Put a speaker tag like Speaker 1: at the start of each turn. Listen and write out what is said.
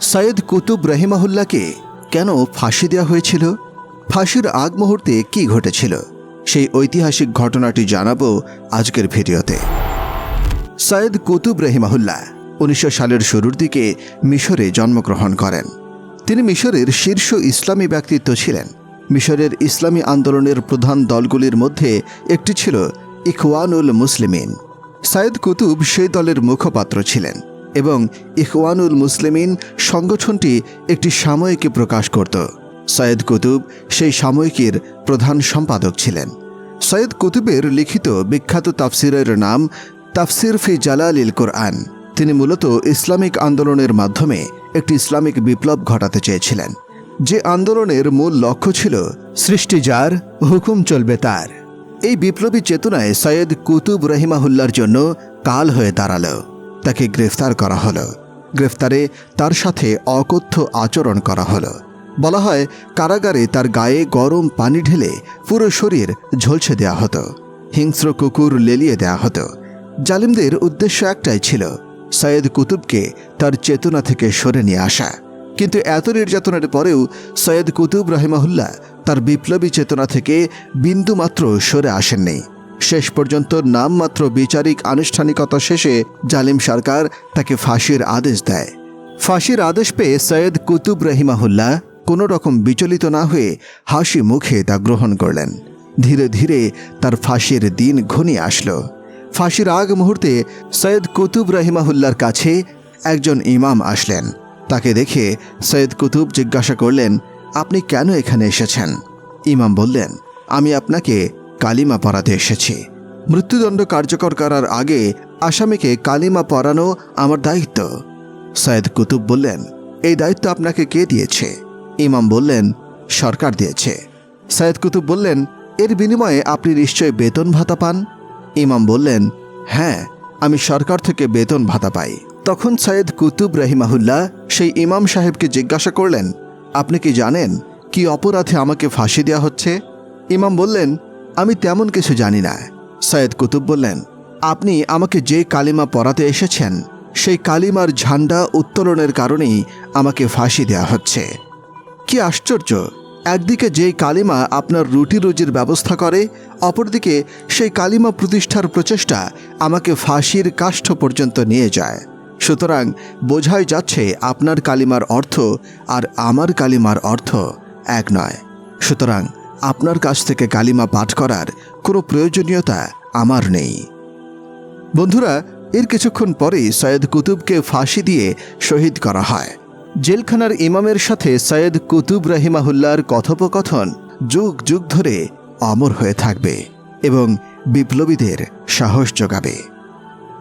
Speaker 1: সৈয়দ কুতুব রহিমাহুল্লাকে কেন ফাঁসি দেওয়া হয়েছিল? ফাঁসির আগ মুহূর্তে কি ঘটেছিল? সেই ঐতিহাসিক ঘটনাটি জানাব আজকের ভিডিওতে। সৈয়দ কুতুব রহিমাহুল্লাহ উনিশশো সালের শুরুর দিকে মিশরে জন্মগ্রহণ করেন। তিনি মিশরের শীর্ষ ইসলামী ব্যক্তিত্ব ছিলেন। মিশরের ইসলামী আন্দোলনের প্রধান দলগুলির মধ্যে একটি ছিল ইখওয়ানুল মুসলিমিন। সাইদ কুতুব সেই দলের মুখপাত্র ছিলেন। এবং ইখওয়ানুল মুসলিমিন সংগঠনটি একটি সাময়িকী প্রকাশ করত। সৈয়দ কুতুব সেই সাময়িকীর প্রধান সম্পাদক ছিলেন। সৈয়দ কুতুবের লিখিত বিখ্যাত তাফসিরের নাম তাফসির ফি জালালিল কোরআন। তিনি মূলত ইসলামিক আন্দোলনের মাধ্যমে একটি ইসলামিক বিপ্লব ঘটাতে চেয়েছিলেন। যে আন্দোলনের মূল লক্ষ্য ছিল সৃষ্টি যার, হুকুম চলবে তার। এই বিপ্লবী চেতনায় সৈয়দ কুতুব রহিমাহুল্লার জন্য কাল হয়ে দাঁড়াল। তাকে গ্রেফতার করা হলো। গ্রেফতারে তার সাথে অকথ্য আচরণ করা হলো। বলা হয়, কারাগারে তার গায়ে গরম পানি ঢেলে পুরো শরীর ঝলসে দেওয়া হতো। হিংস্র কুকুর লেলিয়ে দেওয়া হতো। জালিমদের উদ্দেশ্য একটাই ছিল, সৈয়দ কুতুবকে তার চেতনা থেকে সরে নিয়ে আসা। কিন্তু এত নির্যাতনের পরেও সৈয়দ কুতুব রহিমাহুল্লাহ তার বিপ্লবী চেতনা থেকে বিন্দুমাত্র সরে আসেননি। শেষ পর্যন্ত নামমাত্র বিচারিক আনুষ্ঠানিকতা শেষে জালিম সরকার তাকে ফাঁসির আদেশ দেয়। ফাঁসির আদেশ পেয়ে সৈয়দ কুতুব রহিমাহুল্লাহ কোনো রকম বিচলিত না হয়ে হাসি মুখে তা গ্রহণ করলেন। ধীরে ধীরে তার ফাঁসির দিন ঘনিয়ে আসলো। ফাঁসির আগ মুহূর্তে সৈয়দ কুতুব রহিমাহুল্লার কাছে একজন ইমাম আসলেন। তাকে দেখে সৈয়দ কুতুব জিজ্ঞাসা করলেন, আপনি কেন এখানে এসেছেন? ইমাম বললেন, আমি আপনাকে কালিমা পড়াতে এসেছি। মৃত্যুদণ্ড কার্যকর করার আগে আসামিকে কালিমা পড়ানো আমার দায়িত্ব। সৈয়দ কুতুব বললেন, এই দায়িত্ব আপনাকে কে দিয়েছে? ইমাম বললেন, সরকার দিয়েছে। সৈয়দ কুতুব বললেন, এর বিনিময়ে আপনি নিশ্চয় বেতন ভাতা পান? ইমাম বললেন হ্যাঁ আমি সরকার থেকে বেতন ভাতা পাই। তখন সৈয়দ কুতুব রহিমাহুল্লাহ সেই ইমাম সাহেবকে জিজ্ঞাসা করলেন, আপনি কি জানেন কি অপরাধে আমাকে ফাঁসি দেওয়া হচ্ছে? ইমাম বললেন আমি তেমন কিছু জানি না। সৈয়দ কুতুব বললেন, আপনি আমাকে যে কালিমা পড়াতে এসেছেন, সেই কালিমার ঝান্ডা উত্তোলনের কারণেই আমাকে ফাঁসি দেওয়া হচ্ছে। কি আশ্চর্য, একদিকে যেই কালিমা আপনার রুটি রুজির ব্যবস্থা করে, অপরদিকে সেই কালিমা প্রতিষ্ঠার প্রচেষ্টা আমাকে ফাঁসির কাষ্ঠ পর্যন্ত নিয়ে যায়। সুতরাং বোঝাই যাচ্ছে আপনার কালিমার অর্থ আর আমার কালিমার অর্থ এক নয়। সুতরাং আপনার কাছ থেকে কালিমা পাঠ করার কোনো প্রয়োজনীয়তা আমার নেই। বন্ধুরা, এর কিছুক্ষণ পরেই সৈয়দ কুতুবকে ফাঁসি দিয়ে শহীদ করা হয়। জেলখানার ইমামের সাথে সৈয়দ কুতুব রহিমাহুল্লার কথোপকথন যুগ যুগ ধরে অমর হয়ে থাকবে এবং বিপ্লবীদের সাহস যোগাবে।